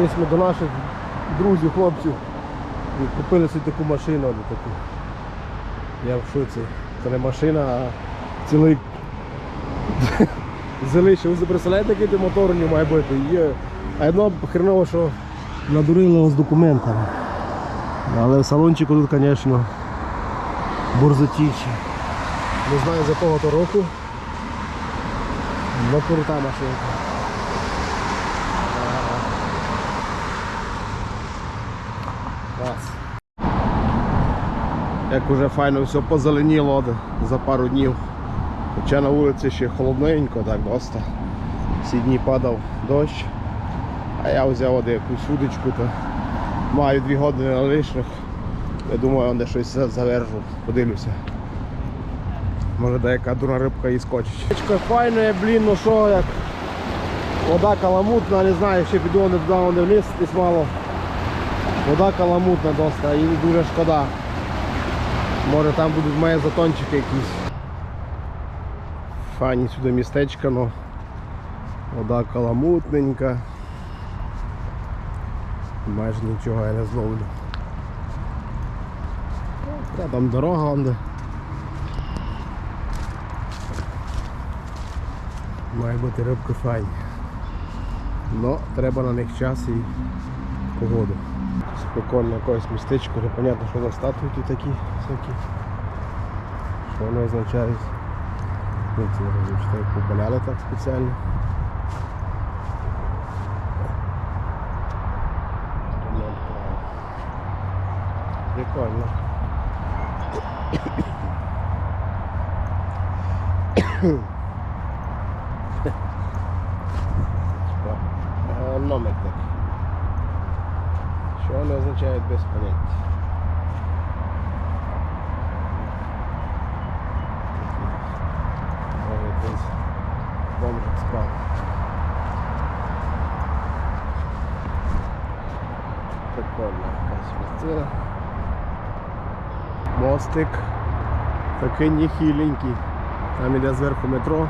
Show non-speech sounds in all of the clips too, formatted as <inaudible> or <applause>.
Ми до наших друзів, хлопців і купили собі таку машину. Таку. Я в шоці. Це не машина, а цілий <laughs> зелище. Ви представляєте, який ти мотор нього має бути? Є. А одно хреново, що надурили з документами. Але в салончику тут, звісно, борзотіще. Не знаю з якого то року. Ну крута машинка. Як уже файно все позеленіло за пару днів. Хоча на вулиці ще холодненько, так доста. Всі дні падав дощ. А я взяв от якусь удочку, то маю дві години на лишніх. Я думаю, де щось за- завержу, подивлюся. Може деяка дура рибка і скочить. Річка файна, блін, ну що як. Вода каламутна, не знаю, ще піду не туди, не вниз десь мало. Вода каламутна доста і дуже шкода. Може там будуть мої затончики якісь. Фані сюди містечко, ну вода каламутненька. Майже нічого я не зловлю. Та там дорога де. Має бути рибки файні. Ну, треба на них час і погоду. Прикольне якесь містечко, непонятно, що за статуї тут такі всякі. Що вони означають. Ну, не розумію, побаляли так спеціально. Прикольно. <coughs> Е, Номер так. Що вони означають без поняття. Бомжик спав. Прикольна якась місцина. Мостик. Такий ніхіленький. Там іде зверху метро.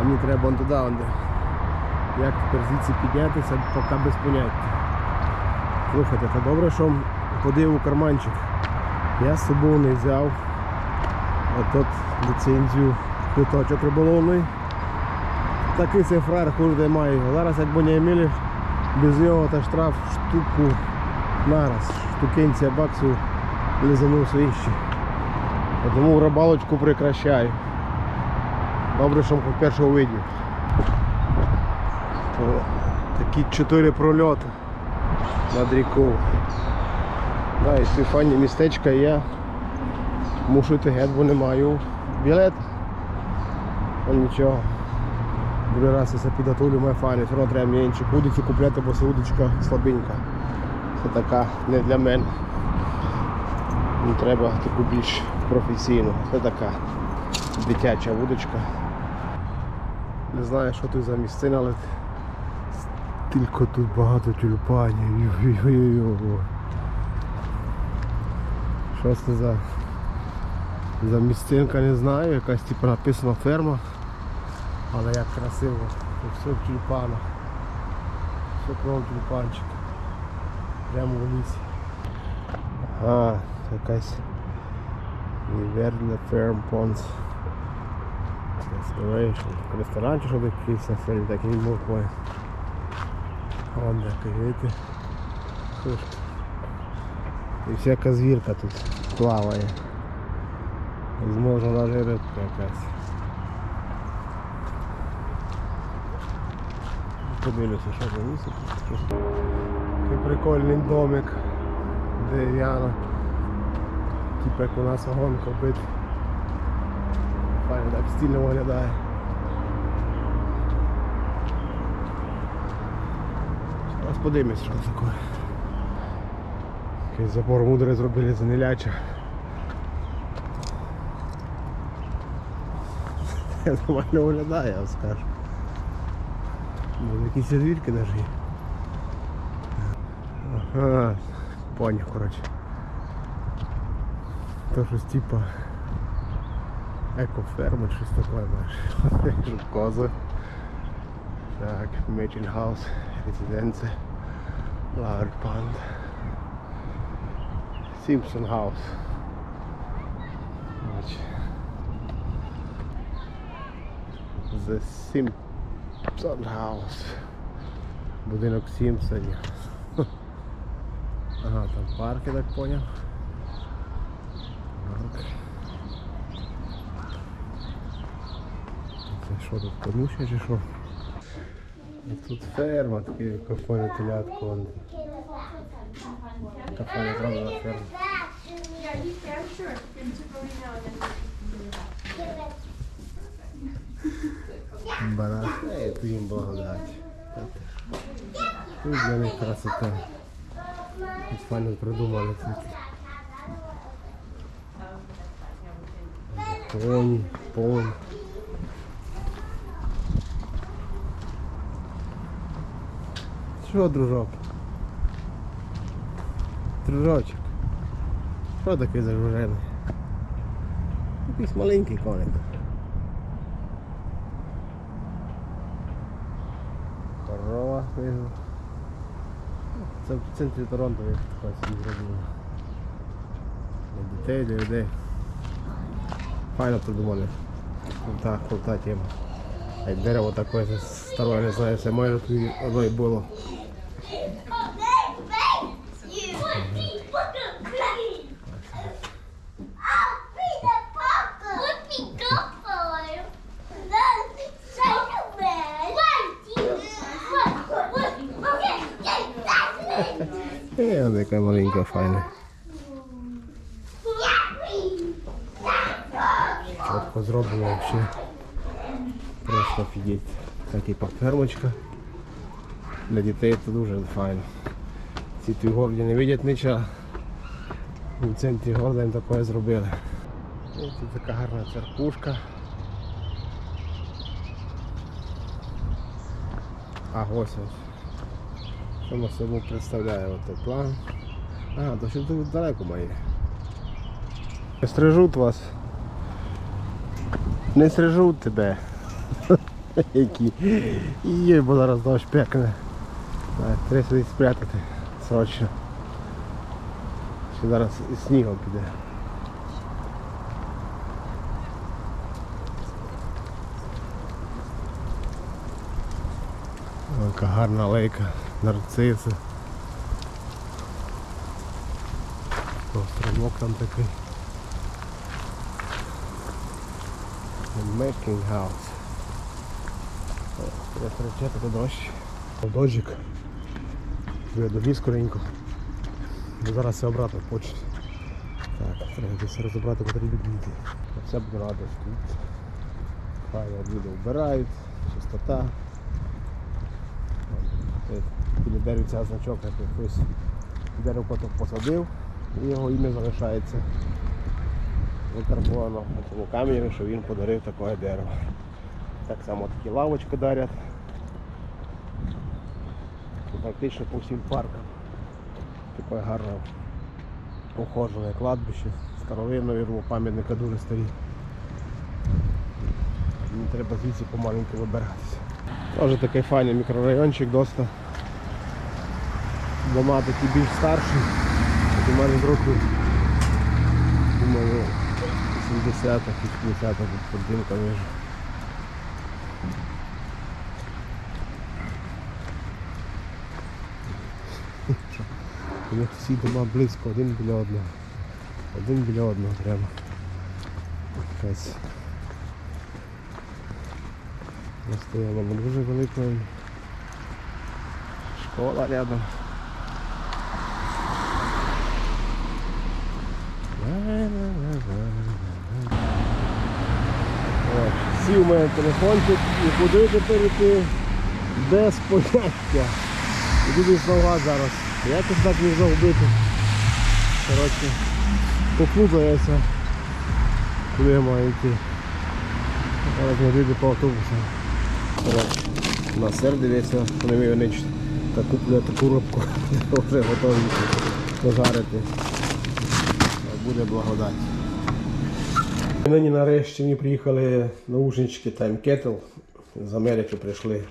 А мені треба вон туди, де. Як тепер звідси піднятися, поки без поняття. Слухайте, та добре, що ходив у карманчик. Я з собою не взяв отут ліцензію квиточок риболовний. Такий це фраєр кожен має. Зараз як би не мали, без нього та штраф штуку нараз. Штукенція баксів лизанув свищі. Тому рибалочку прекращаю. Добре, що першого видів. Такі чотири прольоти над рікою. Да, і ці файні містечка я мушу йти геть, бо не маю білет. Ну нічого. Другий раз я підготовлю має файні, все одно треба мені удочку купляти, бо це удочка слабенька. Це така не для мене. Мені треба таку більш професійну. Це така дитяча вудочка. Не знаю, що тут за місцина, але тільки тут багато тюльпанів. Що це за, за місцинка, не знаю, якась типу написана ферма. Але як красиво. Тут все в тюльпанах. Все кров тюльпанчик. Прямо в лісі. А, це якась Верле Ферм Понс. Restoration. Ресторан чи що якийсь на фермі, так і не був. Вон де видите. Слушай. І всяка звірка тут плаває. Возможно навіть рибка якась. Подивлюся, що за місце тут. Такий прикольний домик дерев'яна. Типу як у нас вагонка бит. Файно так стильно виглядає. Подивимось, що це таке. Якийсь забор мудрий зробили за неляча. Нормально виглядає, я вам скажу. Може якісь звірки навіть є. Ага, поняв, коротше. То щось типа екоферма, щось таке, знаєш. <laughs> Кози. Так, Мечин Хаус, резиденція. Simpson House. Ось. The Simpson House. Будинок Сімпсонів. <laughs> Ага, там парк, я так поняв. Парк. Це що тут конюшня чи що? Тут ферма, телятко. вон. Кафе не зроблена ферма. Бараш. Ей, ти їм благодать. Тут для них красота. Файно придумали тут. Поні, поні. Що, дружок? Дружочок. Що такий зажурений? Якийсь маленький коник. Корова вижу. Це в центрі Торонто я така зробили. Для дітей, для людей. Файно придумали. Крута, крута тема. А дерево таке це старе, не знаю, це майже тут воно і було. Е, яка маленька, файна. Чітко зроблено вообще. Просто офігеть. Така типа фермочка. Для дітей це дуже файно. Ці тут городі не видять нічого. У центрі города таке зробили. Тут така гарна церквушка. А ось ось. Що ми собою представляє от план. А, то ще тут далеко має. Стрижуть вас. Не стрижуть тебе. <laughs> Які. Є, бо зараз пекне. Так, Треба сюди спрятати срочно. Ще зараз і снігом піде. Яка гарна лейка, нарциси. Островок там такий. House. О, Треба перечати дощ. Дощик. Я доліз скоренько. Зараз все обратно почне. Так, треба десь розібрати потрібні діти. Все буде радо тут. Файно люди вбирають, чистота. Біля дерева ця значок, як хтось дерево посадив і його ім'я залишається викарбовано на цьому камені, що він подарив таке дерево. Так само такі лавочки дарять. Практично по всім паркам. Таке гарне ухожене кладбище, старовинне вірмо, пам'ятника дуже старі. Мені треба звідси помаленьку вибиратися. Теж такий файний мікрорайончик доста. Дома такі більш старші. У мене з років, думаю, 70-х, 80-х під будинками. ж. Що, У всі дома близько, один біля одного. Один біля одного прямо. Якась Стояла дуже велика школа рядом. Сів у мене телефончик і куди тепер йти без поняття. І слова зараз. Якось так не загубити. Коротше, поплутаюся, куди я маю йти. Зараз не вийду по автобусу. Коротше, На сер дивиться, вони вони та куплю таку рибку, <laughs> вже готові пожарити. Буде благодать. Нині нарешті мені приїхали наушнички Time Kettle. З Америки прийшли.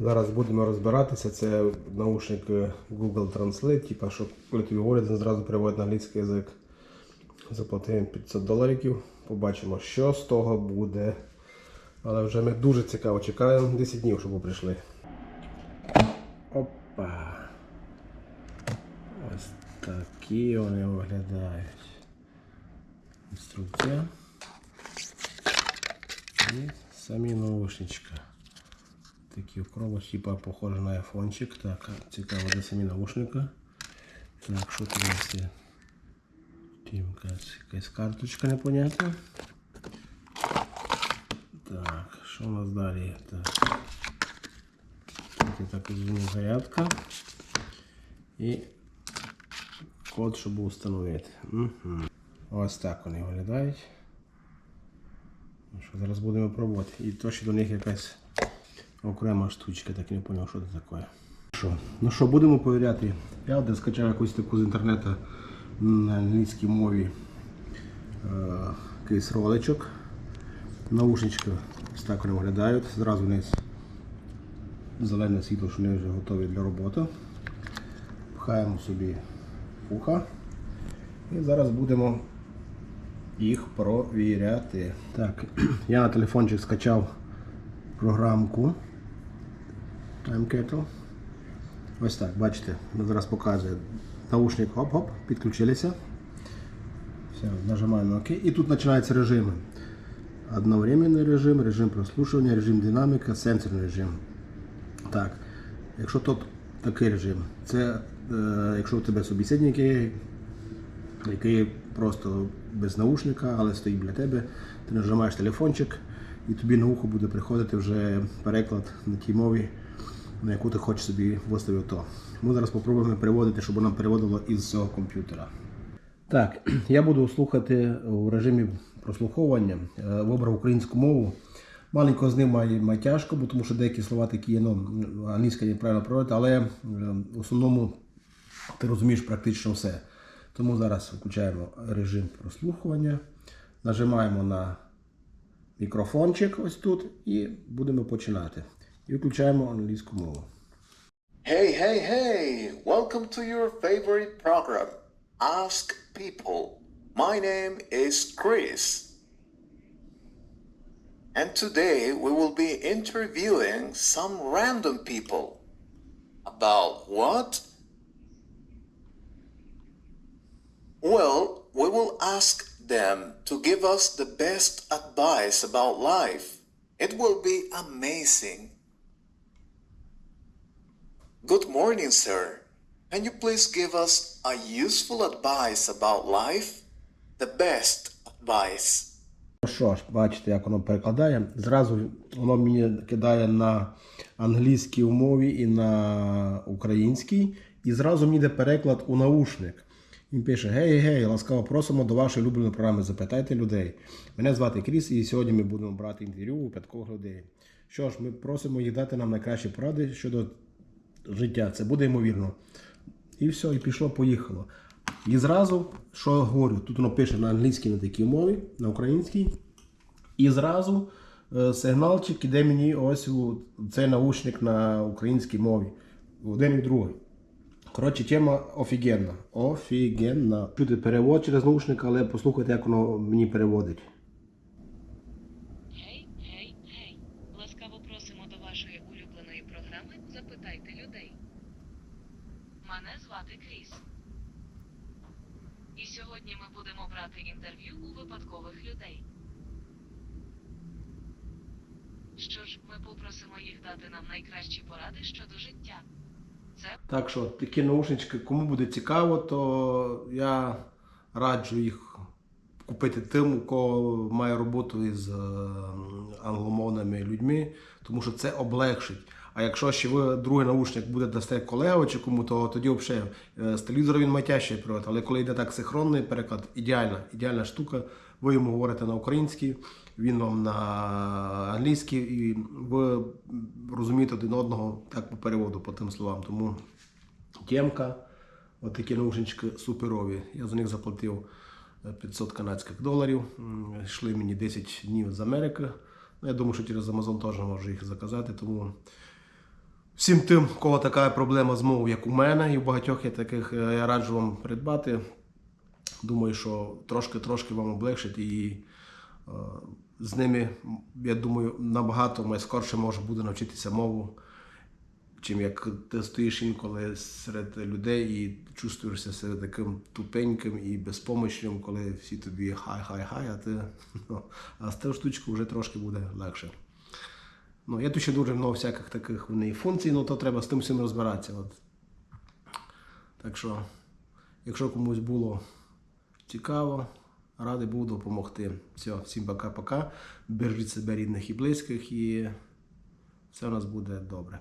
Зараз будемо розбиратися. Це наушник е, Google Translate, типа, що коли тобі говорять, він зразу переводить на англійський язик. Заплатимо 500 доларів. Побачимо, що з того буде. Але вже ми дуже цікаво чекаємо 10 днів, щоб прийшли. Опа. Ось такі вони виглядають. Інструкція. І самі наушничка. Такі коробочці, типа похоже на айфончик. Так, цікаво, де самі наушника. Так, що тут є? Тімка, якась карточка непонятна. Так, що у нас далі? Так. Тут так розумію, зарядка. І код, щоб встановити. Угу. Ось так вони виглядають. Ну що, зараз будемо пробувати. І то, що до них якась окрема штучка, так і не зрозумів, що це таке. Що? Ну що, будемо перевіряти. Я один скачав якусь таку з інтернету на англійській мові е, якийсь роличок. Наушнички ось так вони виглядають. Зразу вниз зелене світло, що вони вже готові для роботи. Пхаємо собі вуха. І зараз будемо їх провіряти. Так, <clears throat> я на телефончик скачав програмку Time Ось так, бачите, зараз показує наушник хоп-хоп, підключилися. Все, нажимаємо ОК. І тут починаються режими. Одновременний режим, режим прослушування, режим динаміка, сенсорний режим. Так, якщо тут такий режим, це е, якщо у тебе собеседник який просто без наушника, але стоїть біля тебе, ти нажимаєш телефончик і тобі на ухо буде приходити вже переклад на тій мові, на яку ти хочеш собі виставити то. Ми зараз спробуємо переводити, щоб воно переводило із цього комп'ютера. Так, я буду слухати у режимі прослуховування. Е, Вибрав українську мову. Маленько з ним має, має тяжко, бо тому що деякі слова такі є, ну, англійська неправильно проводити, але е, в основному ти розумієш практично все. Тому зараз включаємо режим прослухування, нажимаємо на мікрофончик ось тут і будемо починати. Hey, hey, hey! Welcome to your favorite program, Ask People. My name is Chris. And today we will be interviewing some random people. About what? Well, we will ask them to give us the best advice about life. It will be amazing Good morning, sir. Can you please give us a useful advice about life? The best advice. Ну Що ж, бачите, як воно перекладає. Зразу воно мені кидає на англійській мові і на українській. І зразу мені йде переклад у наушник. Він пише: Гей, гей, ласкаво просимо до вашої улюбленої програми. Запитайте людей. Мене звати Кріс, і сьогодні ми будемо брати інтерв'ю у випадкових людей. Що ж, ми просимо їх дати нам найкращі поради щодо життя. Це буде ймовірно. І все, і пішло, поїхало. І зразу, що говорю, тут воно пише на англійській на такій мові, на українській. І зразу е, сигналчик іде мені ось у цей наушник на українській мові. Один і другий. Коротше, тема офігенна. Офігенна. Чути перевод через наушник, але послухайте, як воно мені переводить. Гей, гей, гей. Ласкаво просимо до вашої улюбленої програми Запитайте людей. Мене звати Кріс. І сьогодні ми будемо брати інтерв'ю у випадкових людей. Що ж, ми попросимо їх дати нам найкращі поради щодо життя. Це Так що такі наушнички, кому буде цікаво, то я раджу їх купити тим, у кого має роботу із е, англомовними людьми, тому що це облегшить. А якщо ще ви другий наушник буде дасте колегу чи кому, то тоді взагалі е, з телевізора він має тяжче. Але коли йде так синхронний переклад, ідеальна, ідеальна штука. Ви йому говорите на українській, він вам на англійській, і ви розумієте один одного так по переводу по тим словам. Тому Темка, от такі наушнички суперові. Я за них заплатив е, 500 канадських доларів. Йшли мені 10 днів з Америки. Ну, я думаю, що через Amazon теж можу їх заказати, тому Всім тим, у кого така проблема з мовою, як у мене, і у багатьох є таких, е, я раджу вам придбати. Думаю, що трошки-трошки вам облегшить і е, з ними, я думаю, набагато скорше може буде навчитися мову, чим як ти стоїш інколи серед людей і чувствуєшся себе таким тупеньким і безпомощним, коли всі тобі хай-хай-хай, а ти ну, а з тією штучкою вже трошки буде легше. Ну, є тут ще дуже много всяких таких в неї функцій, ну то треба з тим всім розбиратися. От. Так що, якщо комусь було цікаво, радий був допомогти. Все, всім пока-пока. Бережіть себе рідних і близьких, і все у нас буде добре.